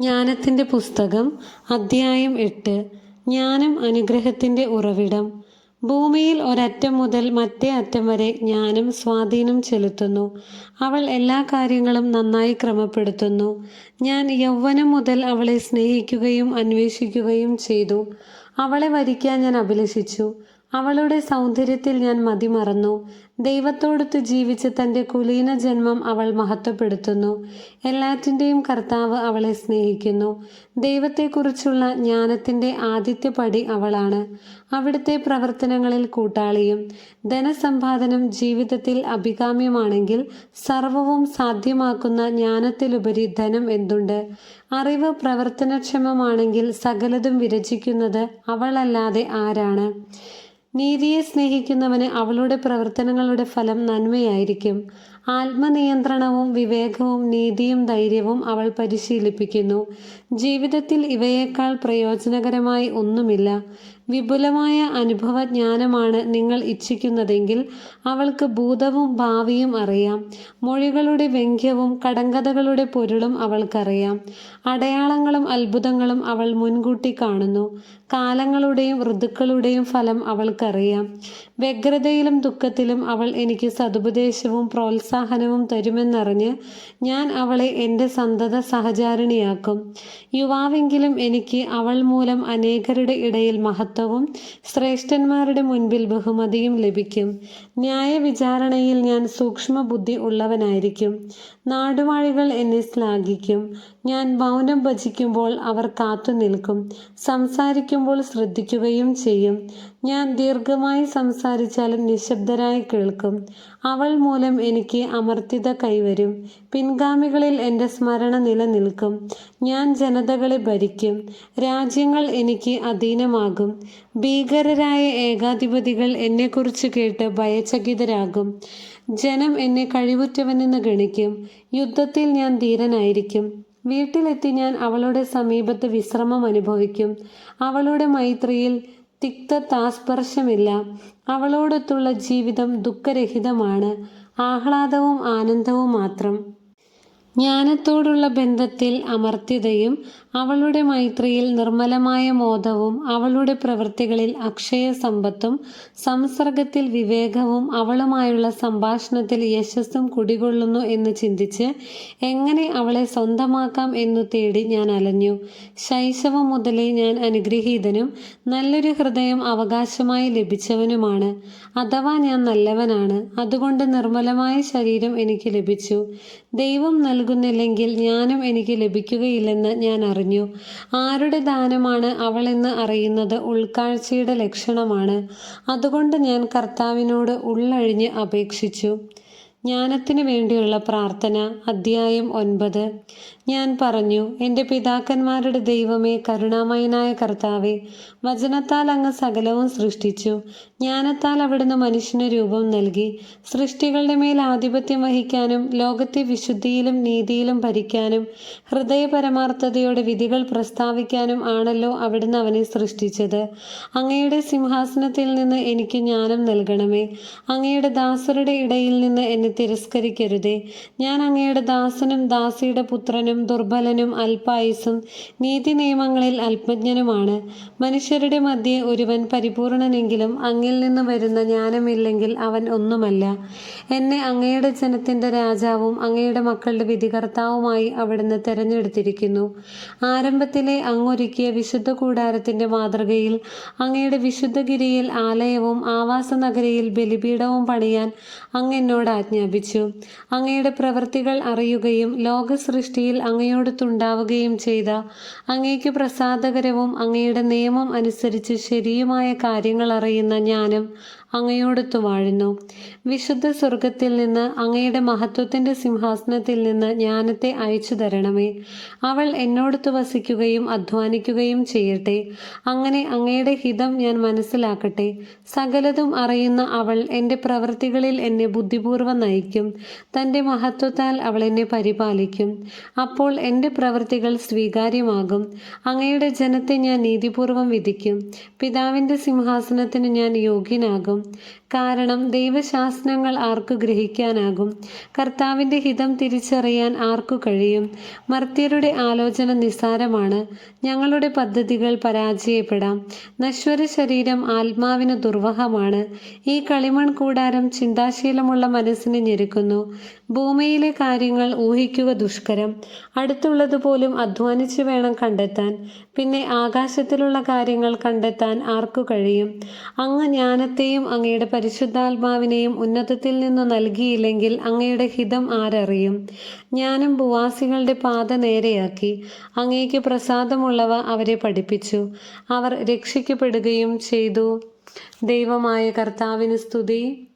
ജ്ഞാനത്തിന്റെ പുസ്തകം അദ്ധ്യായം എട്ട് ജ്ഞാനം അനുഗ്രഹത്തിന്റെ ഉറവിടം. ഭൂമിയിൽ ഒരറ്റം മുതൽ മറ്റേ അറ്റം വരെ ജ്ഞാനം സ്വാധീനം ചെലുത്തുന്നു. അവൾ എല്ലാ കാര്യങ്ങളും നന്നായി ക്രമപ്പെടുത്തുന്നു. ഞാൻ യൗവനം മുതൽ അവളെ സ്നേഹിക്കുകയും അന്വേഷിക്കുകയും ചെയ്തു. അവളെ വരിക്കാൻ ഞാൻ അഭിലഷിച്ചു. അവളുടെ സൗന്ദര്യത്തിൽ ഞാൻ മതിമറന്നു. ദൈവത്തോടൊത്ത് ജീവിച്ച തന്റെ കുലീന ജന്മം അവൾ മഹത്വപ്പെടുത്തുന്നു. എല്ലാറ്റിന്റെയും കർത്താവ് അവളെ സ്നേഹിക്കുന്നു. ദൈവത്തെക്കുറിച്ചുള്ള ജ്ഞാനത്തിന്റെ ആദ്യത്തെ പടി അവളാണ്. അവിടുത്തെ പ്രവർത്തനങ്ങളിൽ കൂട്ടാളിയും ധനസമ്പാദനം ജീവിതത്തിൽ അഭികാമ്യമാണെങ്കിൽ സർവവും സാധ്യമാക്കുന്ന ജ്ഞാനത്തിലുപരി ധനം എന്തുണ്ട്? അറിവ് പ്രവർത്തനക്ഷമമാണെങ്കിൽ സകലതും വിരചിക്കുന്നത് അവളല്ലാതെ ആരാണ്? നീതിയെ സ്നേഹിക്കുന്നവന് അവളുടെ പ്രവർത്തനങ്ങളുടെ ഫലം നന്മയായിരിക്കും. ആത്മനിയന്ത്രണവും വിവേകവും നീതിയും ധൈര്യവും അവൾ പരിശീലിപ്പിക്കുന്നു. ജീവിതത്തിൽ ഇവയേക്കാൾ പ്രയോജനകരമായി ഒന്നുമില്ല. വിപുലമായ അനുഭവജ്ഞാനമാണ് നിങ്ങൾ ഇച്ഛിക്കുന്നതെങ്കിൽ അവൾക്ക് ഭൂതവും ഭാവിയും അറിയാം. മൊഴികളുടെ വ്യംഗ്യവും കടങ്കഥകളുടെ പൊരുളും അവൾക്കറിയാം. അടയാളങ്ങളും അത്ഭുതങ്ങളും അവൾ മുൻകൂട്ടി കാണുന്നു. കാലങ്ങളുടെയും ഋതുക്കളുടെയും ഫലം അവൾക്കറിയാം. വ്യഗ്രതയിലും ദുഃഖത്തിലും അവൾ എനിക്ക് സതുപദേശവും പ്രോത്സാഹനവും തരുമെന്നറിഞ്ഞ് ഞാൻ അവളെ എന്റെ സന്തത സഹചാരിണിയാക്കും. യുവാവെങ്കിലും എനിക്ക് അവൾ മൂലം അനേകരുടെ ഇടയിൽ മഹത്വവും ശ്രേഷ്ഠന്മാരുടെ മുൻപിൽ ബഹുമതിയും ലഭിക്കും. ന്യായവിചാരണയിൽ ഞാൻ സൂക്ഷ്മബുദ്ധി ഉള്ളവനായിരിക്കും. നാടുവാഴികൾ എന്നെ ശ്ലാഘിക്കും. ഞാൻ മൗനം ഭജിക്കുമ്പോൾ അവർ കാത്തു നിൽക്കും സംസാരിക്കുമ്പോൾ ശ്രദ്ധിക്കുകയും ചെയ്യും. ഞാൻ ദീർഘമായി സംസാരിച്ചാലും നിശബ്ദരായി കേൾക്കും. അവൾ മൂലം എനിക്ക് അമർത്യത കൈവരും പിൻഗാമികളിൽ എന്റെ സ്മരണ നിലനിൽക്കും. ഞാൻ ജനതകളെ ഭരിക്കും. രാജ്യങ്ങൾ എനിക്ക് അധീനമാകും. ഭീകരരായ ഏകാധിപതികൾ എന്നെക്കുറിച്ച് കേട്ട് ഭയചകിതരാകും. ജനം എന്നെ കഴിവുറ്റവനെന്ന് ഗണിക്കും. യുദ്ധത്തിൽ ഞാൻ ധീരനായിരിക്കും. വീട്ടിലെത്തി ഞാൻ അവളുടെ സമീപത്ത് വിശ്രമം അനുഭവിക്കും. അവളുടെ മൈത്രിയിൽ തിക്തതാസ്പർശമില്ല അവളോടൊത്തുള്ള ജീവിതം ദുഃഖരഹിതമാണ്. ആഹ്ലാദവും ആനന്ദവും മാത്രം. ജ്ഞാനത്തോടുള്ള ബന്ധത്തിൽ അമർത്യതയും അവളുടെ മൈത്രിയിൽ നിർമ്മലമായ മോദവും അവളുടെ പ്രവൃത്തികളിൽ അക്ഷയ സമ്പത്തും സംസർഗത്തിൽ വിവേകവും അവളുമായുള്ള സംഭാഷണത്തിൽ യശസ്സും കുടികൊള്ളുന്നു എന്ന് ചിന്തിച്ച് എങ്ങനെ അവളെ സ്വന്തമാക്കാം എന്നു തേടി ഞാൻ അലഞ്ഞു. ശൈശവം മുതലേ ഞാൻ അനുഗ്രഹീതനും നല്ലൊരു ഹൃദയം അവകാശമായി ലഭിച്ചവനുമാണ്. അഥവാ ഞാൻ നല്ലവനാണ് അതുകൊണ്ട് നിർമ്മലമായ ശരീരം എനിക്ക് ലഭിച്ചു. ദൈവം നൽകുന്നില്ലെങ്കിൽ ജ്ഞാനം എനിക്ക് ലഭിക്കുകയില്ലെന്ന് ഞാൻ അറിഞ്ഞു. ആരുടെ ദാനമാണ് അവൾ അവളെന്ന് അറിയുന്നത് ഉൾക്കാഴ്ചയുടെ ലക്ഷണമാണ്. അതുകൊണ്ട് ഞാൻ കർത്താവിനോട് ഉള്ളഴിഞ്ഞ് അപേക്ഷിച്ചു. ജ്ഞാനത്തിന് വേണ്ടിയുള്ള പ്രാർത്ഥന അദ്ധ്യായം ഒൻപത്. ഞാൻ പറഞ്ഞു എന്റെ പിതാക്കന്മാരുടെ ദൈവമേ കരുണാമയനായ കർത്താവെ വചനത്താൽ അങ്ങ് സകലവും സൃഷ്ടിച്ചു. ജ്ഞാനത്താൽ അവിടുന്ന് മനുഷ്യന് രൂപം നൽകി. സൃഷ്ടികളുടെ മേൽ ആധിപത്യം വഹിക്കാനും ലോകത്തെ വിശുദ്ധിയിലും നീതിയിലും ഭരിക്കാനും ഹൃദയപരമാർത്ഥതയോടെ വിധികൾ പ്രസ്താവിക്കാനും ആണല്ലോ അവിടുന്ന് അവനെ സൃഷ്ടിച്ചത്. അങ്ങയുടെ സിംഹാസനത്തിൽ നിന്ന് എനിക്ക് ജ്ഞാനം നൽകണമേ. അങ്ങയുടെ ദാസരുടെ ഇടയിൽ നിന്ന് എന്നെ തിരസ്കരിക്കരുതേ. ഞാൻ അങ്ങയുടെ ദാസനും ദാസിയുടെ പുത്രനും ദുർബലനും അല്പായുസും നീതി നിയമങ്ങളിൽ അല്പജ്ഞനുമാണ്. മനുഷ്യരുടെ മധ്യേ ഒരുവൻ പരിപൂർണനെങ്കിലും അങ്ങിൽ നിന്ന് വരുന്ന ജ്ഞാനമില്ലെങ്കിൽ അവൻ ഒന്നുമല്ല. എന്നെ അങ്ങയുടെ ജനത്തിന്റെ രാജാവും അങ്ങയുടെ മക്കളുടെ വിധികർത്താവുമായി അവിടുന്ന് തെരഞ്ഞെടുത്തിരിക്കുന്നു. ആരംഭത്തിലെ അങ്ങൊരുക്കിയ വിശുദ്ധ കൂടാരത്തിന്റെ മാതൃകയിൽ അങ്ങയുടെ വിശുദ്ധഗിരിയിൽ ആലയവും ആവാസ നഗരിയിൽ ബലിപീഠവും പണിയാൻ അങ്ങ് എന്നോട് ആജ്ഞാപിച്ചു. അങ്ങയുടെ പ്രവൃത്തികൾ അറിയുകയും ലോകസൃഷ്ടിയിൽ അങ്ങയോടത്തുണ്ടാവുകയും ചെയ്ത അങ്ങേക്ക് പ്രസാദകരവും അങ്ങയുടെ നിയമം അനുസരിച്ച് ശരിയുമായ കാര്യങ്ങൾ അറിയുന്ന ജ്ഞാനം അങ്ങയോടൊത്തു വാഴുന്നു. വിശുദ്ധ സ്വർഗത്തിൽ നിന്ന് അങ്ങയുടെ മഹത്വത്തിന്റെ സിംഹാസനത്തിൽ നിന്ന് ജ്ഞാനത്തെ അയച്ചു തരണമേ. അവൾ എന്നോടൊത്ത് വസിക്കുകയും അധ്വാനിക്കുകയും ചെയ്യട്ടെ. അങ്ങനെ അങ്ങയുടെ ഹിതം ഞാൻ മനസ്സിലാക്കട്ടെ. സകലതും അറിയുന്ന അവൾ എന്റെ പ്രവൃത്തികളിൽ എന്നെ ബുദ്ധിപൂർവം നയിക്കും. തന്റെ മഹത്വത്താൽ അവൾ എന്നെ പരിപാലിക്കും. അപ്പോൾ എന്റെ പ്രവൃത്തികൾ സ്വീകാര്യമാകും. അങ്ങയുടെ ജനത്തെ ഞാൻ നീതിപൂർവം വിധിക്കും. പിതാവിന്റെ സിംഹാസനത്തിന് ഞാൻ യോഗ്യനാകും. ഉണ്ടാകും കാരണം ദൈവശാസനങ്ങൾ ആർക്കു ഗ്രഹിക്കാനാകും? കർത്താവിന്റെ ഹിതം തിരിച്ചറിയാൻ ആർക്കു കഴിയും? മർത്യരുടെ ആലോചന നിസ്സാരമാണ്. ഞങ്ങളുടെ പദ്ധതികൾ പരാജയപ്പെടാം. നശ്വര ശരീരം ആത്മാവിന് ദുർവഹമാണ്. ഈ കളിമൺ കൂടാരം ചിന്താശീലമുള്ള മനസ്സിനെ ഞെരുക്കുന്നു. ഭൂമിയിലെ കാര്യങ്ങൾ ഊഹിക്കുക ദുഷ്കരം. അടുത്തുള്ളതുപോലും അധ്വാനിച്ചു വേണം കണ്ടെത്താൻ. പിന്നെ ആകാശത്തിലുള്ള കാര്യങ്ങൾ കണ്ടെത്താൻ ആർക്കു കഴിയും? അങ്ങ് ജ്ഞാനത്തെയും അങ്ങയുടെ പരിശുദ്ധാത്മാവിനെയും ഉന്നതത്തിൽ നിന്നു നൽകിയില്ലെങ്കിൽ അങ്ങയുടെ ഹിതം ആരറിയും? ഞാനും ഭുവാസികളുടെ പാത നേരെയാക്കി. അങ്ങേക്ക് പ്രസാദമുള്ളവ അവരെ പഠിപ്പിച്ചു. അവർ രക്ഷിക്കപ്പെടുകയും ചെയ്തു. ദൈവമായ കർത്താവിന് സ്തുതി.